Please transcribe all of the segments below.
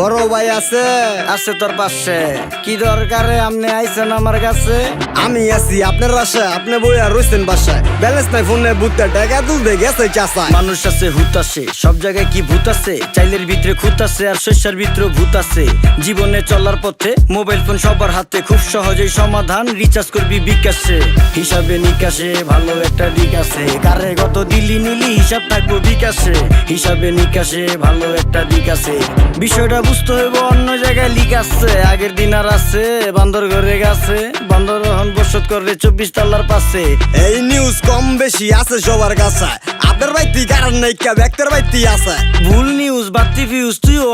বড় ভাই আছে আছে তোর পাশে। কি দরকারে আপনি আইছেন আমার কাছে? আমি আছি আপনার বাসায় আপনি বই আর রয়েছেন বাসায়। ব্যালেন্স নাই ফোনে বুঝতে টাকা তুলতে গেছে চাষায় মানুষ আছে হুত আছে সব জায়গায় কি ভূত আছে? চাইলের ভিতরে খুঁত আছে আর শস্যের ভিতরে ভূত আছে। জীবনে চলার পথে মোবাইল ফোন সবার হাতে খুব সহজেই সমাধান রিচার্জ করবি বিকাশে। হিসাবে নিকাশে ভালো একটা দিক আছে। কারে কত দিলি নিলি হিসাব থাকব বিকাশে। হিসাবে নিকাশে ভালো একটা দিক আছে। বিষয়টা বুঝতে হইব অন্য জায়গায় লিক আছে আগের দিন আর আছে বান্দর ঘরে গেছে বান্দর হন বসত করে চব্বিশ তাল্লার পাশে। এই নিউজ কম বেশি আছে সবার কাছে। আপনার বাইতি কারণ নাই কে ব্যক্তির বাইতি আছে। ভুল নিউজ বাড়তি তুইও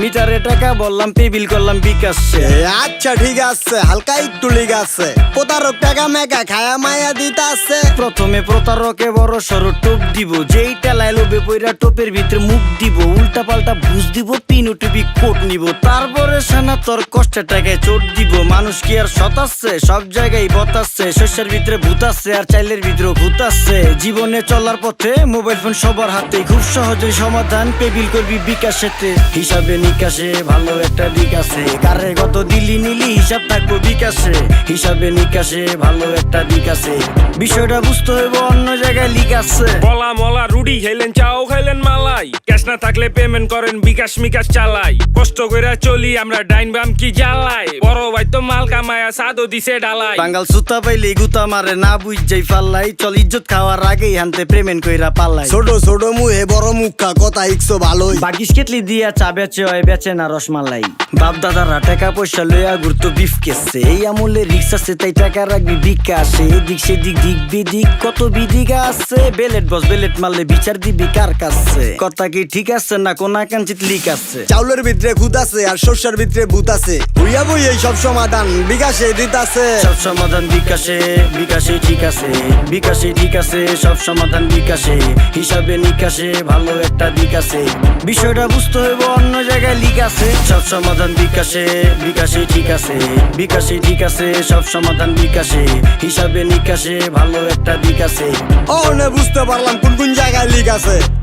মিটারে টাকা বললাম পে বিল করলাম বিকাশে। আচ্ছা ঠিক আছে হালকা একটু লিগ আছে। প্রতারক টাকা মেকা খায়া মায়া দিতে আছে প্রথমে প্রতারকে বড় টোপ দিব যেই টেলায় লোবে পইরা টোপের ভিতরে মুখ দিব উল্টা পাল্টা বুঝ দিব পিন টিপি কোট নিব। তারপরে সেনা তোর কষ্টের টাকায় চোট দিব। মানুষ কি আর সতাচ্ছে সব জায়গায় বতাচ্ছে শস্যের ভিতরে ভূতাচ্ছে আর চাইলের ভিতরে ভূতাচ্ছে জীবনে চলার পথে মোবাইল ফোন সবার হাতে খুব সহজে সমাধান পেবিল করবি বিকাশেতে? হিসাবে নিকাশে ভালো একটা দিক আছে। কারে কত দিলি নিলি হিসাব থাকব বিকাশে। হিসাবে নিকাশে ভালো একটা দিক আছে। বিষয়টা বুঝতে হইব অন্য জায়গায় লিক আছে। বলা মলা রুটি খাইলেন চাও খাইলেন মালাই। ক্যাশ না থাকলে পেমেন্ট করেন বিকাশ মিকাশ চালাই। কষ্ট কইরা চলি আমরা ডাইন বাম কি জ্বালাই? বড় ভাই তো মাল কামায়া সাদো দিছে ডালাই। বাঙ্গাল সুতা পাইলে গুতা মারে না বুঝ যাই পাল্লাই চল ইজ্জত খাওয়ার আগেই হানতে প্রেমেন্ট কইরা পাল্লাই ছোট ছোট মুহে বড় মুখা কথা ইকশো ভালোই। বাগিস কেটলি দিয়া চা বেচে হয় বেচে না রসমালাই। বাপ দাদারা টাকা পয়সা লইয়া ঘুরতো বিফ কেসে এই আমলে রিক্স আছে তাই টাকা রাখবি বিকাশে এদিক সেদিক দিক বিদিক কত বিদিকা আছে। বেলেট বস বেলেট মারলে বিচার দিবি কার কাছে? কথা কি ঠিক আছে না কোনা কাঞ্চিত লিক আছে? চাউলের ভিতরে খুদ আছে আর শস্যের ভিতরে ভূত আছে। হইয়া বই এই সব সমাধান বিকাশে দিতাছে সব সমাধান বিকাশে বিকাশে ঠিক আছে। বিকাশে ঠিক আছে সব সমাধান বিকাশে। হিসাবে নিকাশে ভালো একটা দিক আছে। বিষয়টা বুঝতে হইব, অন্য জায়গায় লিক আছে। সব সমাধান বিকাশে বিকাশে ঠিক আছে। বিকাশে ঠিক আছে, সব সমাধান বিকাশে। হিসাবে নিকাশে ভালো একটা দিক আছে। ও বুঝতে পারলাম কোন কোন জায়গায় লিক আছে।